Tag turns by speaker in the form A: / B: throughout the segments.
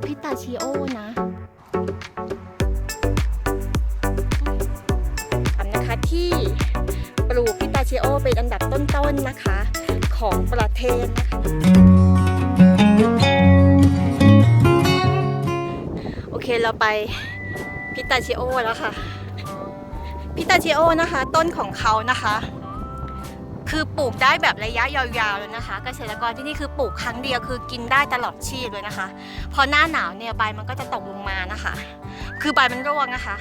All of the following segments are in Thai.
A: คือพิตาชิโอนะอันนะคะที่ปลูกพิตาชิโอเป็นอันดับต้นๆนะคะ ของประเทศนะคะโอเคเราไปพิตาชิโอแล้วค่ะพิตาชิโอนะคะ ต้นของเขานะคะ คือปลูกได้แบบระยะยาวๆเลยนะคะ เกษตรกรที่นี่คือปลูกครั้งเดียวคือกินได้ตลอดชีพเลยนะคะ พอหน้าหนาวเนี่ยใบมันก็จะตกลงมานะคะ คือใบมันร่วงนะคะ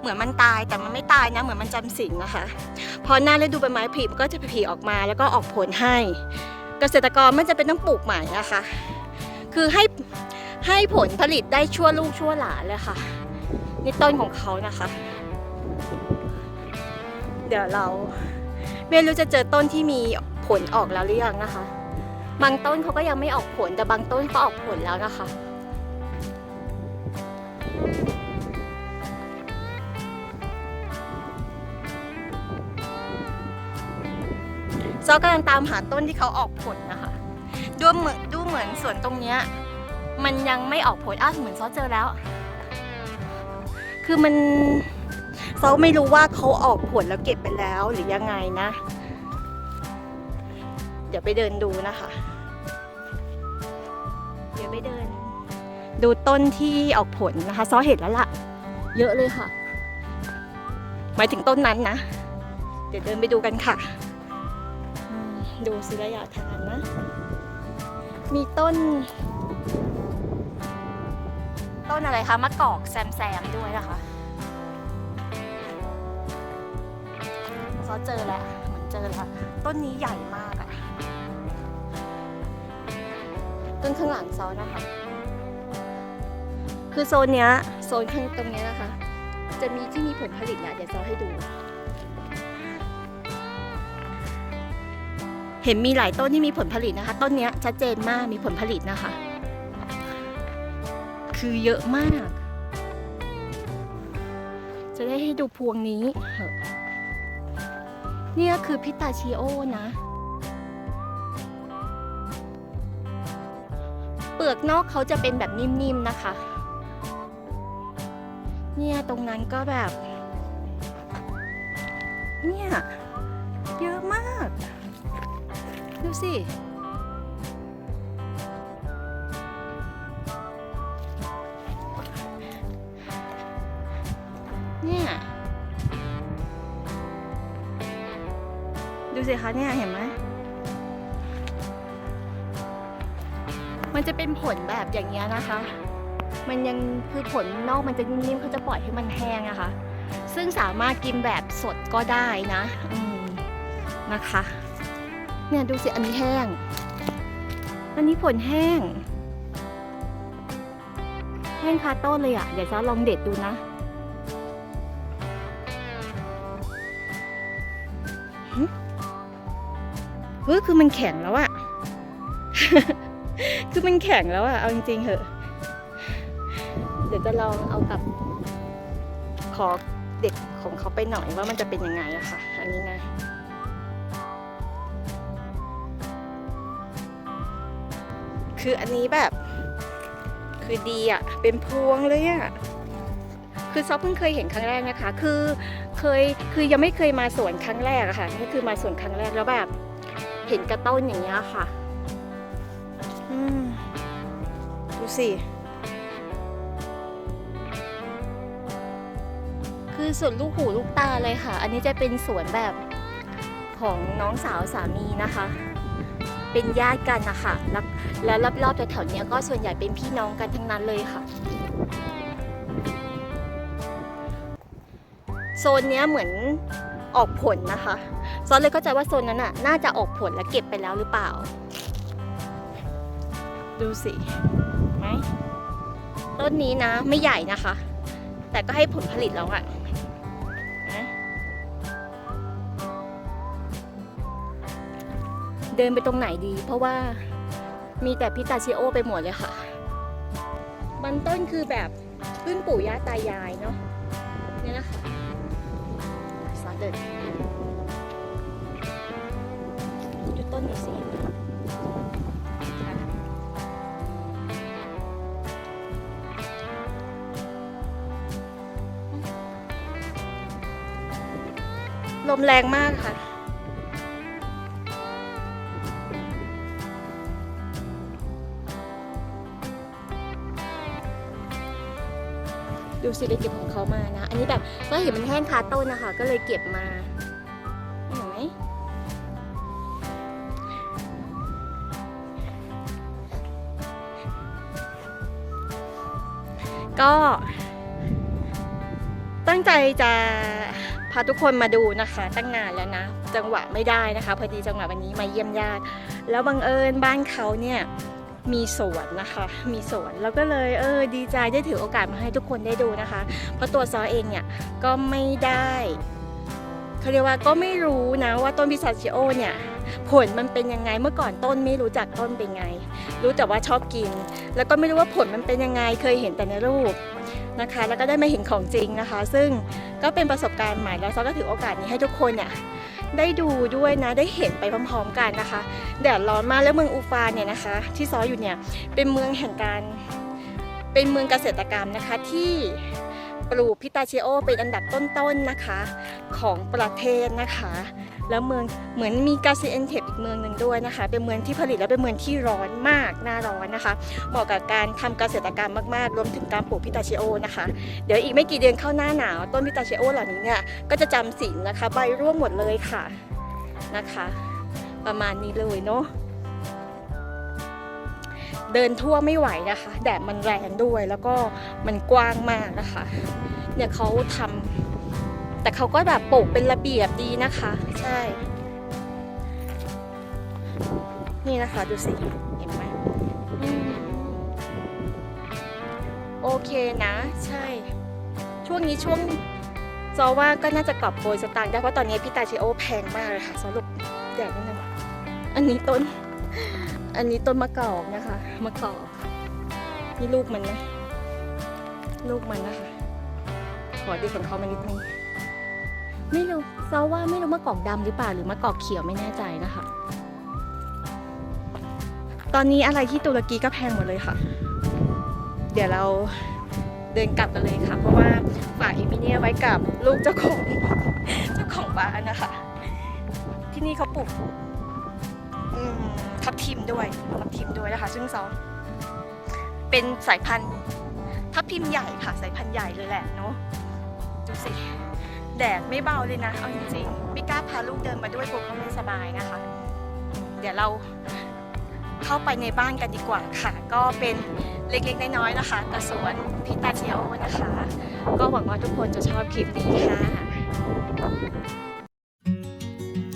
A: เหมือนมันตายแต่มันไม่ตายนะเหมือนมันจำศีลนะคะ พอหน้าฤดูใบไม้ผลิมันก็จะผลิออกมาแล้วก็ออกผลให้ เกษตรกรไม่จะเป็นต้องปลูกใหม่นะคะ คือให้ให้ผลผลิตได้ชั่วลูกชั่วหลานเลยค่ะนี่ต้นของเขานะคะ เดี๋ยวเรา ไม่รู้จะเจอต้นที่มีผลออกแล้วหรือยังนะคะ บางต้นเขาก็ยังไม่ออกผลแต่บางต้นก็ออกผลแล้วนะคะ ซอกำลังตามหาต้นที่เขาออกผลนะคะ ดูเหมือนดูเหมือนสวนตรงเนี้ยมันยังไม่ออกผลอ้าวเหมือนซอเจอแล้ว คือมัน เซอไม่รู้ว่าเขาออกผลแล้วเก็บไปแล้วหรือยังไงนะ เดี๋ยวไปเดินดูนะคะ เดี๋ยวไปเดิน ดูต้นที่ออกผลนะคะซอเห็นแล้วล่ะ เยอะเลยค่ะ หมายถึงต้นนั้นนะ เดี๋ยวเดินไปดูกันค่ะ ดูสิระยะทางนะ มีต้นต้นอะไรคะมะกอกแซมแซมด้วยนะคะ ซอเจอแล้วเหมือนเจอแล้วต้นนี้ใหญ่มากอะต้นข้างหลังซอนะคะ คือโซนเนี้ยโซนข้างตรงเนี้ยนะคะ จะมีที่มีผลผลิตแหละเดี๋ยวซอให้ดู เห็นมีหลายต้นที่มีผลผลิตนะคะ ต้นเนี้ยชัดเจนมากมีผลผลิตนะคะ คือเยอะมาก จะได้ให้ดูพวงนี้ เนี่ยคือพิตาชิโอนะ เปลือกนอกเขาจะเป็นแบบนิ่มๆนะคะ เนี่ยตรงนั้นก็แบบ เนี่ย เยอะมาก ดูสิ ดูสิคะเนี่ยเห็นไหมมันจะเป็นผลแบบอย่างเงี้ยนะคะ มันยังคือผลนอกมันจะนิ่มๆเขาจะปล่อยให้มันแห้งนะคะ ซึ่งสามารถกินแบบสดก็ได้นะนะคะ เนี่ยดูสิอันนี้แห้ง อันนี้ผลแห้ง แห้งคาต้นเลยอะ่ะ เดี๋ยวจะลองเด็ดดูนะ เฮ้ยคือมันแข็งแล้วอะคือมันแข็งแล้วอะเอาจริงๆเหอะ เดี๋ยวจะลองเอากับขอเด็กของเขาไปหน่อยว่ามันจะเป็นยังไงอะค่ะ อันนี้นะคืออันนี้แบบ คือดีอะเป็นพวงเลยอะคือซอฟเพิ่งเคยเห็นครั้งแรกนะคะ คือเคยคือยังไม่เคยมาสวนครั้งแรกอะค่ะนี่คือมาสวนครั้งแรกแล้วแบบ เห็นกระต้นอย่างเงี้ยค่ะอืมดูสิ คือสวนลูกหูลูกตาเลยค่ะ อันนี้จะเป็นสวนแบบของน้องสาวสามีนะคะ เป็นญาติกันนะคะแล้วแล้วรอบๆแถวๆเนี้ยก็ส่วนใหญ่เป็นพี่น้องกันทั้งนั้นเลยค่ะโซนเนี้ยเหมือน ออกผลนะคะซอนเลยเข้าใจว่าโซนนั้นน่ะน่าจะออกผลและเก็บไปแล้วหรือเปล่า ดูสิไหมต้นนี้นะไม่ใหญ่นะคะ แต่ก็ให้ผลผลิตแล้วอะเดินไปตรงไหนดี เพราะว่ามีแต่พิตาชิโอไปหมดเลยค่ะบางต้นคือแบบรุ่นปู่ย่าตายายเนาะเนี่ยนะคะ เด็ดอยู่ต้นนี้สิลมแรงมากค่ะ ดูสิไปเก็บของเขามานะ อันนี้แบบก็เห็นมันแห้งคาต้นนะคะ ก็เลยเก็บมาเห็นไหมก็ตั้งใจจะพาทุกคนมาดูนะคะ ตั้งนานแล้วนะ จังหวะไม่ได้นะคะ พอดีจังหวะวันนี้มาเยี่ยมญาติ แล้วบังเอิญบ้านเขาเนี่ย มีสวนนะคะ มีสวนแล้วก็เลยเออดีใจได้ถือโอกาสมาให้ทุกคนได้ดูนะคะ เพราะตัวซอเองเนี่ยก็ไม่ได้เขาเรียกว่าก็ไม่รู้นะว่าต้นพิซาชิโอเนี่ยผลมันเป็นยังไงเมื่อก่อนต้นไม่รู้จักต้นเป็นไง รู้แต่ว่าชอบกิน แล้วก็ไม่รู้ว่าผลมันเป็นยังไงเคยเห็นแต่ในรูปนะคะ แล้วก็ได้มาเห็นของจริงนะคะ ซึ่งก็เป็นประสบการณ์ใหม่แล้วซอก็ถือโอกาสนี้ให้ทุกคนเนี่ย ได้ดูด้วยนะได้เห็นไปพร้อมๆกันนะคะแดดร้อนมากแล้วเมืองอูฟานเนี่ยนะคะ ที่ซออยู่เนี่ยเป็นเมืองแห่งการเป็นเมืองเกษตรกรรมนะคะที่ปลูกพิตาเชโอเป็นอันดับต้นๆนะคะของประเทศนะคะ แล้วเมืองเหมือนมีกาซิเอนเทปอีกเมืองหนึ่งด้วยนะคะ เป็นเมืองที่ผลิตและเป็นเมืองที่ร้อนมากหน้าร้อนนะคะ เหมาะกับการทำเกษตรกรรมมากๆ รวมถึงการปลูกพิตาชิโอนะคะ เดี๋ยวอีกไม่กี่เดือนเข้าหน้าหนาว ต้นพิตาชิโอเหล่านี้เนี่ยก็จะจำศีลนะคะ ใบร่วงหมดเลยค่ะนะคะ ประมาณนี้เลยเนาะเดินทั่วไม่ไหวนะคะ แดดมันแรงด้วยแล้วก็มันกว้างมากนะคะ เนี่ยเขาทำ แต่เขาก็แบบปลูกเป็นระเบียบดีนะคะ ใช่ นี่นะคะดูสิเห็นไหมอืมโอเคนะ ใช่ ช่วงนี้ช่วงจอว่าก็น่าจะกลับโกยสตางค์ได้เพราะตอนนี้พิตาชิโอแพงมากเลยค่ะสรุปแดดนิดนึงอันนี้ต้น อันนี้ต้นมะกอกนะคะมะกอกนี่ลูกมันนะ ลูกมันนะคะขอดีของเขามานิดนึง ไม่รู้เซาว่าไม่รู้มะกอกดำหรือเปล่าหรือมะกอกเขียวไม่แน่ใจนะคะ ตอนนี้อะไรที่ตุรกีก็แพงหมดเลยค่ะ เดี๋ยวเราเดินกลับกันเลยค่ะ เพราะว่าฝากอีมิเนียไว้กับลูกเจ้าของเจ้าของบ้านนะคะ ที่นี่เขาปลูกทับทิมด้วยทับทิมด้วยนะคะ ซึ่งซอเป็นสายพันธุ์ทับทิมใหญ่ค่ะสายพันธุ์ใหญ่เลยแหละเนาะดูสิ แดดไม่เบาเลยนะเอาจริงๆไม่กล้าพาลูกเดินมาด้วยกลัวเขาไม่สบายนะคะ เดี๋ยวเราเข้าไปในบ้านกันดีกว่าค่ะ ก็เป็นเล็กๆน้อยๆนะคะกับสวนพิตาเชิโอนะคะ ก็หวังว่าทุกคนจะชอบคลิปนี้ค่ะ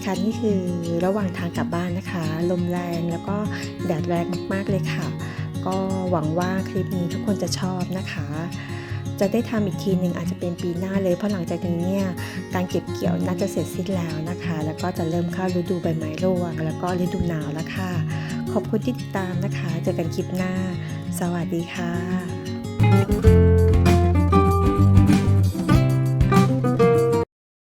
B: ค่ะนี่คือระหว่างทางกลับบ้านนะคะ ลมแรงแล้วก็แดดแรงมากๆเลยค่ะ ก็หวังว่าคลิปนี้ทุกคนจะชอบนะคะ จะได้ทำอีกทีหนึ่งอาจจะเป็นปีหน้าเลยเพราะหลังจากนี้เนี่ยการเก็บเกี่ยวน่าจะเสร็จสิ้นแล้วนะคะ แล้วก็จะเริ่มเข้าฤดูใบไม้ร่วง แล้วก็ฤดูหนาวแล้วค่ะ ขอบคุณที่ติดตามนะคะ เจอกันคลิปหน้า สวัสดีค่ะ